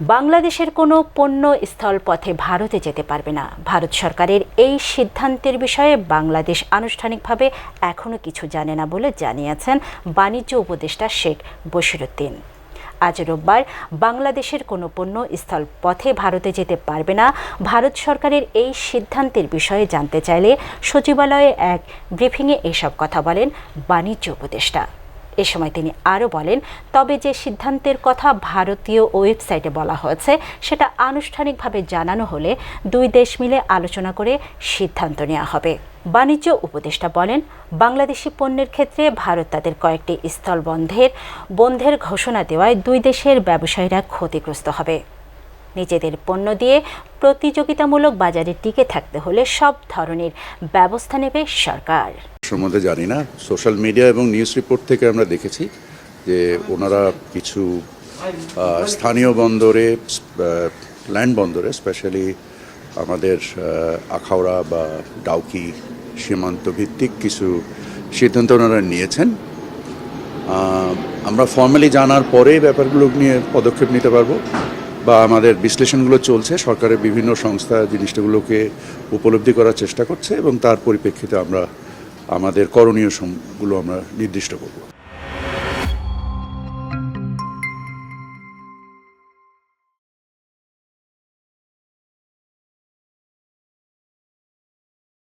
বাংলাদেশের কোনো পণ্য স্থল পথে ভারতে যেতে পারবে না। ভারত সরকারের এই সিদ্ধান্তের বিষয়ে বাংলাদেশ আনুষ্ঠানিকভাবে এখনও কিছু জানে না বলে জানিয়েছেন বাণিজ্য উপদেষ্টা শেখ বশিরুদ্দিন। আজ রোববার বাংলাদেশের কোনো পণ্য স্থল পথে ভারতে যেতে পারবে না। ভারত সরকারের এই সিদ্ধান্তের বিষয়ে জানতে চাইলে সচিবালয়ে এক ব্রিফিংয়ে এসব কথা বলেন বাণিজ্য উপদেষ্টা। এ সময় তিনি আরও বলেন, তবে যে সিদ্ধান্তের কথা ভারতীয় ওয়েবসাইটে বলা হয়েছে, সেটা আনুষ্ঠানিকভাবে জানানো হলে দুই দেশ মিলে আলোচনা করে সিদ্ধান্ত নেওয়া হবে। বাণিজ্য উপদেষ্টা বলেন, বাংলাদেশি পণ্যের ক্ষেত্রে ভারত তাদের কয়েকটি স্থল বন্ধের বন্ধের ঘোষণা দেওয়ায় দুই দেশের ব্যবসায়ীরা ক্ষতিগ্রস্ত হবে। নিজেদের পণ্য দিয়ে প্রতিযোগিতামূলক বাজারে টিকে থাকতে হলে সব ধরনের ব্যবস্থা নেবে সরকার। সম্বন্ধে জানি না। সোশ্যাল মিডিয়া এবং নিউজ রিপোর্ট থেকে আমরা দেখেছি যে ওনারা কিছু স্থানীয় বন্দরে ল্যান্ড বন্দরে, স্পেশালি আমাদের আখাউড়া বা ডাউকি সীমান্ত ভিত্তিক কিছু সিদ্ধান্ত ওনারা নিয়েছেন। আমরা ফর্মালি জানার পরে ব্যাপারগুলো নিয়ে পদক্ষেপ নিতে পারব বা আমাদের বিশ্লেষণগুলো চলছে। সরকারের বিভিন্ন সংস্থা জিনিসটাগুলোকে উপলব্ধি করার চেষ্টা করছে এবং তার পরিপ্রেক্ষিতে আমরা আমাদের করণীয় সমগুলো আমরা নির্দিষ্ট করব।